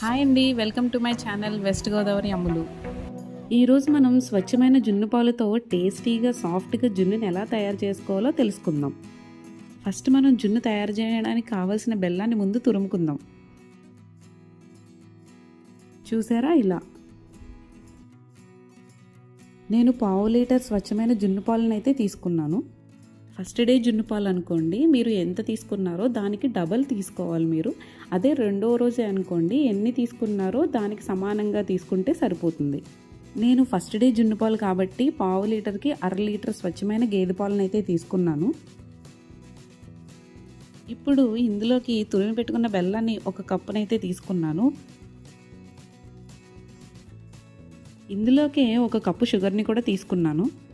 Hi అండి welcome to my channel west Godavari Ammulu. ఈరోజు మనం స్వచ్ఛమైన జున్ను పాలతో టేస్టీగా సాఫ్ట్గా జున్నుని ఎలా తయారు చేసుకోవాలో తెలుసుకుందాం. ఫస్ట్ మనం జున్ను తయారు చేయడానికి కావాల్సిన బెల్లాన్ని ముందు తురుముకుందాం. చూసారా ఇలా? నేను పావు లీటర్ స్వచ్ఛమైన జున్ను పాలను అయితే తీసుకున్నాను. ఫస్ట్ డే జున్ను పాలు అనుకోండి మీరు ఎంత తీసుకున్నారో దానికి డబల్ తీసుకోవాలి మీరు. అదే రెండో రోజే అనుకోండి ఎన్ని తీసుకున్నారో దానికి సమానంగా తీసుకుంటే సరిపోతుంది. నేను ఫస్ట్ డే జున్ను పాలు కాబట్టి పావు లీటర్కి అర లీటర్ స్వచ్ఛమైన గేదె పాలను అయితే తీసుకున్నాను. ఇప్పుడు ఇందులోకి తురిమి పెట్టుకున్న బెల్లాన్ని ఒక కప్పునైతే తీసుకున్నాను. ఇందులోకే ఒక కప్పు షుగర్ని కూడా తీసుకున్నాను.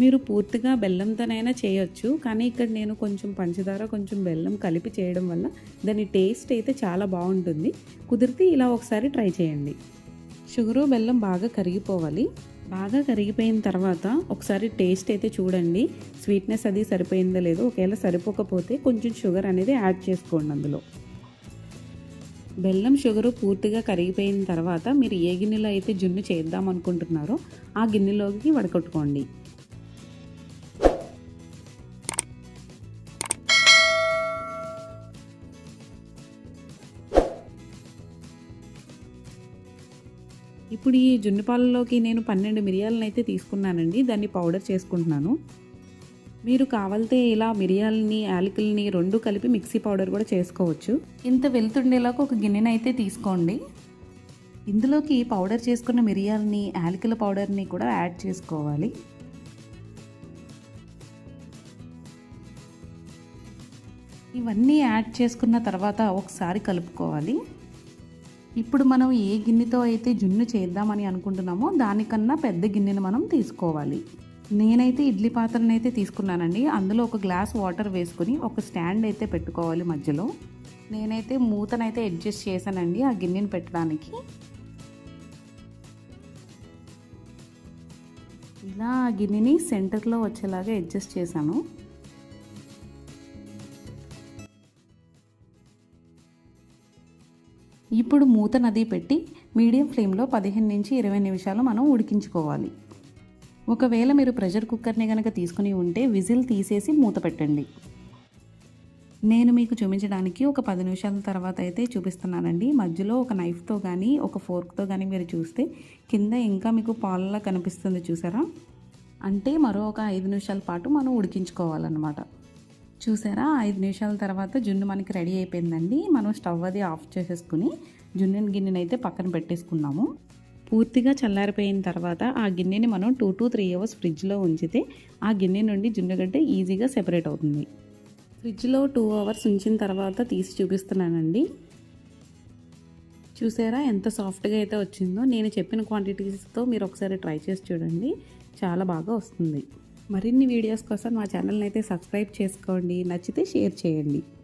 మీరు పూర్తిగా బెల్లంతోనైనా చేయొచ్చు కానీ ఇక్కడ నేను కొంచెం పంచదార కొంచెం బెల్లం కలిపి చేయడం వల్ల దాని టేస్ట్ అయితే చాలా బాగుంటుంది. కుదిరితే ఇలా ఒకసారి ట్రై చేయండి. షుగరు బెల్లం బాగా కరిగిపోవాలి. బాగా కరిగిపోయిన తర్వాత ఒకసారి టేస్ట్ అయితే చూడండి. స్వీట్నెస్ అది సరిపోయిందో లేదో ఒకవేళ సరిపోకపోతే కొంచెం షుగర్ అనేది యాడ్ చేసుకోండి అందులో. బెల్లం షుగరు పూర్తిగా కరిగిపోయిన తర్వాత మీరు ఏ గిన్నెలో అయితే జున్ను చేద్దాం అనుకుంటున్నారో ఆ గిన్నెలోకి వడకట్టుకోండి. ఇప్పుడు ఈ జున్ను పాలలోకి నేను పన్నెండు మిరియాలను అయితే తీసుకున్నానండి. దాన్ని పౌడర్ చేసుకుంటున్నాను. మీరు కావాలితే ఇలా మిరియాలని యాలకుల్ని రెండు కలిపి మిక్సీ పౌడర్ కూడా చేసుకోవచ్చు. ఇంత వెళ్తుండేలాగా ఒక గిన్నెని అయితే తీసుకోండి. ఇందులోకి పౌడర్ చేసుకున్న మిరియాలని యాలకుల పౌడర్ని కూడా యాడ్ చేసుకోవాలి. ఇవన్నీ యాడ్ చేసుకున్న తర్వాత ఒకసారి కలుపుకోవాలి. ఇప్పుడు మనం ఏ గిన్నెతో అయితే జున్ను చేద్దామని అనుకుంటున్నామో దానికన్నా పెద్ద గిన్నెను మనం తీసుకోవాలి. నేనైతే ఇడ్లీ పాత్రను అయితే తీసుకున్నానండి. అందులో ఒక గ్లాస్ వాటర్ వేసుకుని ఒక స్టాండ్ అయితే పెట్టుకోవాలి మధ్యలో. నేనైతే మూతనైతే అడ్జస్ట్ చేశానండి ఆ గిన్నెను పెట్టడానికి. ఇలా ఆ గిన్నెని సెంటర్లో వచ్చేలాగా అడ్జస్ట్ చేశాను. ఇప్పుడు మూత నది పెట్టి మీడియం ఫ్లేమ్లో పదిహేను నుంచి ఇరవై నిమిషాలు మనం ఉడికించుకోవాలి. ఒకవేళ మీరు ప్రెషర్ కుక్కర్ని కనుక తీసుకుని ఉంటే విజిల్ తీసేసి మూత పెట్టండి. నేను మీకు చూపించడానికి ఒక పది నిమిషాల తర్వాత అయితే చూపిస్తున్నానండి. మధ్యలో ఒక నైఫ్తో కానీ ఒక ఫోర్క్తో కానీ మీరు చూస్తే కింద ఇంకా మీకు పాలలా కనిపిస్తుంది చూసారా? అంటే మరో ఒక ఐదు నిమిషాల పాటు మనం ఉడికించుకోవాలన్నమాట. చూసారా? ఐదు నిమిషాల తర్వాత జున్ను మనకి రెడీ అయిపోయిందండి. మనం స్టవ్ అది ఆఫ్ చేసేసుకుని జున్నుని గిన్నెని అయితే పక్కన పెట్టేసుకున్నాము. పూర్తిగా చల్లారిపోయిన తర్వాత ఆ గిన్నెని మనం టూ టు త్రీ అవర్స్ ఫ్రిడ్జ్లో ఉంచితే ఆ గిన్నె నుండి జున్నుగడ్డ ఈజీగా సెపరేట్ అవుతుంది. ఫ్రిడ్జ్లో టూ అవర్స్ ఉంచిన తర్వాత తీసి చూపిస్తున్నానండి. చూసారా? ఎంత సాఫ్ట్గా అయితే వచ్చిందో. నేను చెప్పిన క్వాంటిటీస్తో మీరు ఒకసారి ట్రై చేసి చూడండి. చాలా బాగా వస్తుంది. మరిన్ని వీడియోస్ కోసం మా ఛానల్ని అయితే సబ్స్క్రైబ్ చేసుకోండి నచ్చితే షేర్ చేయండి.